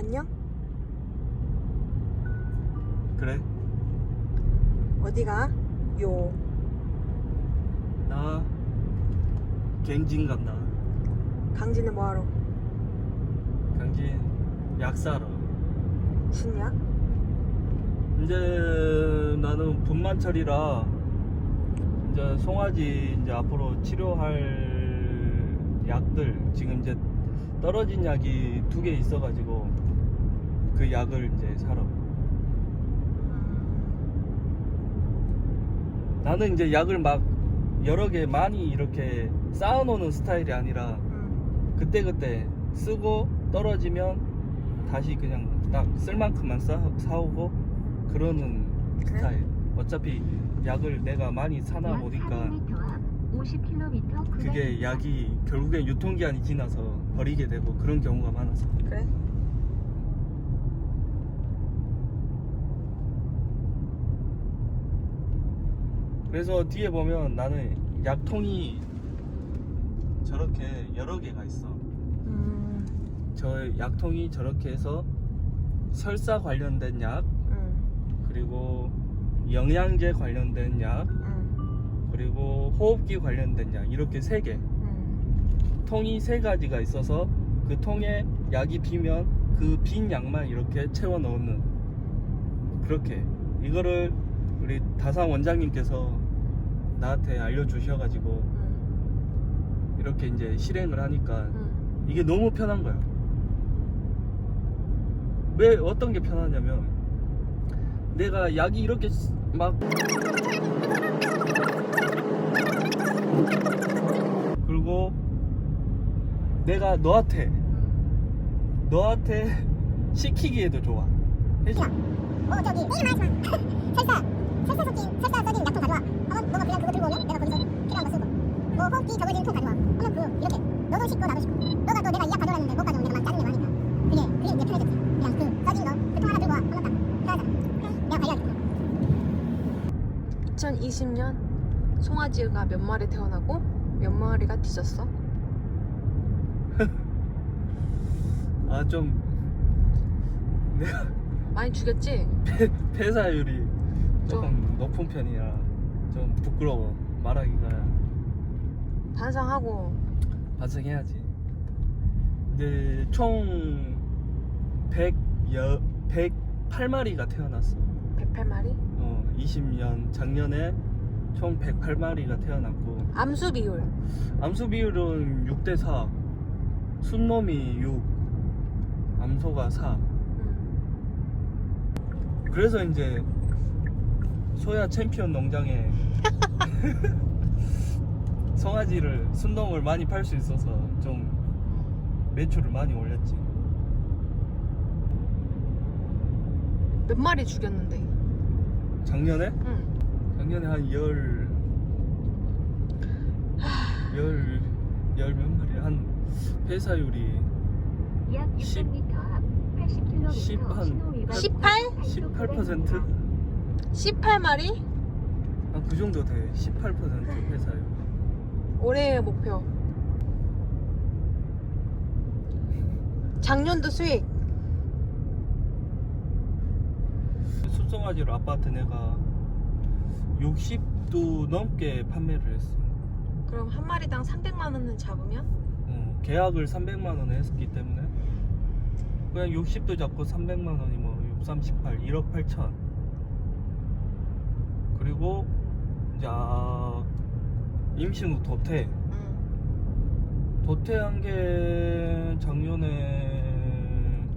안녕? 그래? 어디가? 요. 나 갱진 간다. 강진은 뭐하러? 강진 약 사러. 무슨 약? 이제 나는 분만철이라 이제 송아지 이제 앞으로 치료할 약들 지금 이제 떨어진 약이 두 개 있어가지고 그 약을 이제 사러. 나는 이제 약을 막 여러 개 많이 이렇게 쌓아놓는 스타일이 아니라 응. 그때그때 쓰고 떨어지면 다시 그냥 딱 쓸 만큼만 사, 사오고 그러는? 스타일 어차피 약을 내가 많이 사나 보니까 50km 그게 약이 결국엔 유통기한이 지나서 버리게 되고 그런 경우가 많아서 그래? 그래서 뒤에 보면 나는 약통이 저렇게 여러 개가 있어 음. 저 약통이 저렇게 해서 설사 관련된 약 응. 그리고 영양제 관련된 약 응. 그리고 호흡기 관련된 약 이렇게 세개 응. 통이 세 가지가 있어서 그 통에 약이 비면 그 빈 약만 이렇게 채워 넣는 그렇게 이거를 우리 다상 원장님께서 나한테 알려주셔가지고 응. 이렇게 이제 실행을 하니까 응. 이게 너무 편한 거야. 왜 어떤 게 편하냐면 내가 약이 이렇게 막 그리고 내가 너한테 너한테 시키기에도 좋아. 해줘. 어 저기 내일 말하지 마 설사 설사 섞인 설사 써진 약통 가져와 하면 너가 그냥 그거 들고 오면 내가 거기서 필요한 거 쓰고. 뭐 호흡기 적어진 통 가져와 하면 그 이렇게 너도 씻고 나도 씻고. 너가 또 내가 이약 가져왔는데 못 가져오면 내가 막 짜증내 많으니까. 그게 그게 이제 편해졌지. 그냥 그 써진 거그 통 하나 들고 와. 딱. 편하잖아 그래 내가 관리할게. 2020년 송아지가 몇 마리 태어나고 몇 마리가 뒤졌어? 아 좀 내가 많이 죽였지? 폐, 폐사율이 조금 높은 편이라 좀 부끄러워 말하기가 반성하고 반성해야지. 근데 총 100, 여, 108마리가 태어났어. 108마리? 어, 20년 작년에 총 108마리가 태어났고 암수 비율 암수 비율은 6대 4. 순놈이 6, 암소가 4. 응. 그래서 이제 소야 챔피언 농장에 송아지를 순놈을 많이 팔 수 있어서 좀 매출을 많이 올렸지. 몇 마리 죽였는데? 작년에 응. 작년에 한 열, 열, 열 몇 마리 한 폐사율이 약 십- 600m 앞 80km 십 한- 신호 위반 18? 18%? 18마리? 한그 정도 돼. 18% 폐사율. 올해의 목표 작년도 수익 숲송아지로 아파트 내가 60도 넘게 판매를 했어. 그럼 한 마리당 300만 원은 잡으면? 어, 계약을 300만 원에 했기 때문에 그냥 60도 잡고 300만 원이 뭐 6, 38, 1억 8천. 그리고 이제 아, 임신 후 도태. 응. 도태한 게 작년에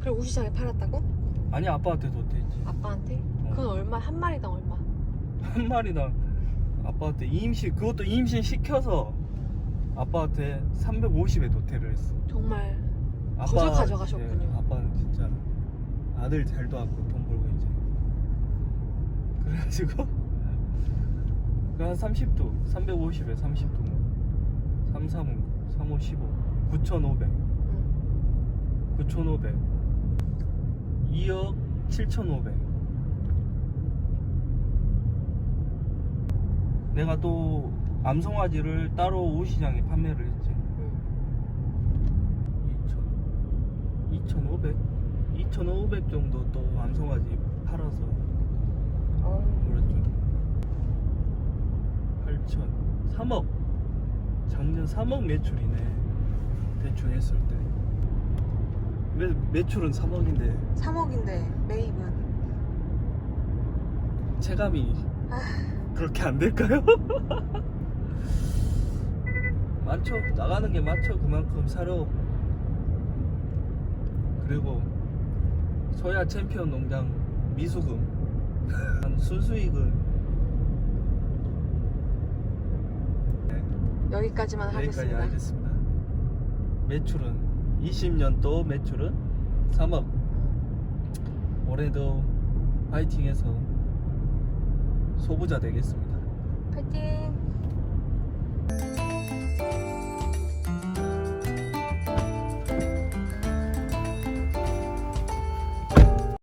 그럼 우시장에 팔았다고? 아니 아빠한테 도태했지. 아빠한테? 그건 얼마? 한 마리당 얼마? 한 마리당 아빠한테 임신 그것도 임신 시켜서 아빠한테 350에 도태를 했어. 정말 거저 가져가셨군요. 예, 아빠는 진짜 아들 잘 도왔고 돈 그래가지고 그한 30도 350에 30도 뭐 3, 3, 3, 5, 15 9,500 응. 9,500 2억 7,500 내가 또 암송아지를 따로 우시장에 판매를 했지 응. 2,000 2,500? 2,500 정도 또 암송아지 팔아서 어. 그렇죠. 8천 3억. 작년 3억 매출이네. 대충 했을 때. 매, 매출은 3억인데. 3억인데 매입은? 체감이 아. 그렇게 안 될까요? 많죠 나가는 게 많죠 그만큼 사료 그리고 소야 챔피언 농장 미수금 한 순수익은 네, 여기까지만 여기까지 하겠습니다. 하겠습니다 매출은 20년도 매출은 3억 올해도 파이팅해서 소부자 되겠습니다 파이팅!